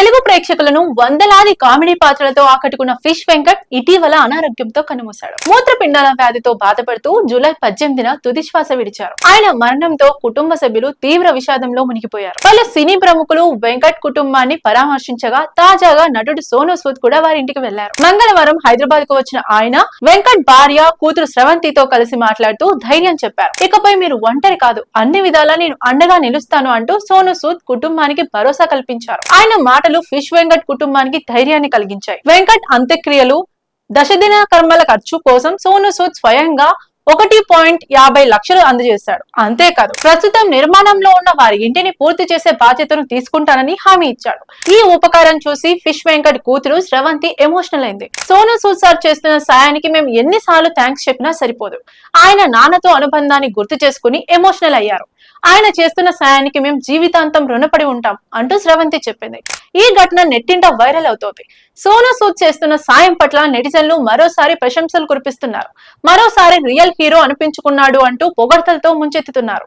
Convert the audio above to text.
తెలుగు ప్రేక్షకులను వందలాది కామెడీ పాత్రలతో ఆకట్టుకున్న ఫిష్ వెంకట్ ఇటీవల అనారోగ్యంతో కనుమూశాడు మూత్రపిండాల వ్యాధితో బాధపడుతూ జూలై పద్దెనిమిదిన తుది శ్వాస విడిచారు. ఆయన మరణంతో కుటుంబ సభ్యులు తీవ్ర విషాదంలో మునిగిపోయారు. పలు సినీ ప్రముఖులు వెంకట్ కుటుంబాన్ని పరామర్శించగా తాజాగా నటుడు సోను సూద్ కూడా వారి ఇంటికి వెళ్ళారు. మంగళవారం హైదరాబాద్కు వచ్చిన ఆయన వెంకట్ భార్య కూతురు స్రవంతితో కలిసి మాట్లాడుతూ ధైర్యం చెప్పారు. ఇకపై మీరు ఒంటరి కాదు. అన్ని విధాలా నేను అండగా నిలుస్తాను అంటూ సోను సూద్ కుటుంబానికి భరోసా కల్పించారు. ఆయన మాట మాటలు ఫిష్ వెంకట్ కుటుంబానికి ధైర్యాన్ని కలిగించాయి. వెంకట్ అంత్యక్రియలు దశదిన కర్మల ఖర్చు కోసం సోను సూద్ స్వయంగా ఒకటి పాయింట్ యాభై లక్షలు అందజేశాడు. అంతేకాదు ప్రస్తుతం నిర్మాణంలో ఉన్న వారి ఇంటిని పూర్తి చేసే బాధ్యతను తీసుకుంటానని హామీ ఇచ్చాడు. ఈ ఉపకారం చూసి ఫిష్ వెంకట్ కూతురు స్రవంతి ఎమోషనల్ అయింది. సోను సూద్ సార్ చేస్తున్న సాయానికి మేము ఎన్నిసార్లు థ్యాంక్స్ చెప్పినా సరిపోదు. ఆయన నాన్నతో అనుబంధాన్ని గుర్తు చేసుకుని ఎమోషనల్ అయ్యారు. ఆయన చేస్తున్న సాయానికి మేము జీవితాంతం రుణపడి ఉంటాం అంటూ స్రవంతి చెప్పింది. ఈ ఘటన నెట్టింట వైరల్ అవుతోంది. సోనూ సూద్ చేస్తున్న సాయం పట్ల నెటిజన్లు మరోసారి ప్రశంసలు కురిపిస్తున్నారు. మరోసారి రియల్ హీరో అనిపించుకున్నాడు అంటూ పొగడ్తలతో ముంచెత్తుతున్నారు.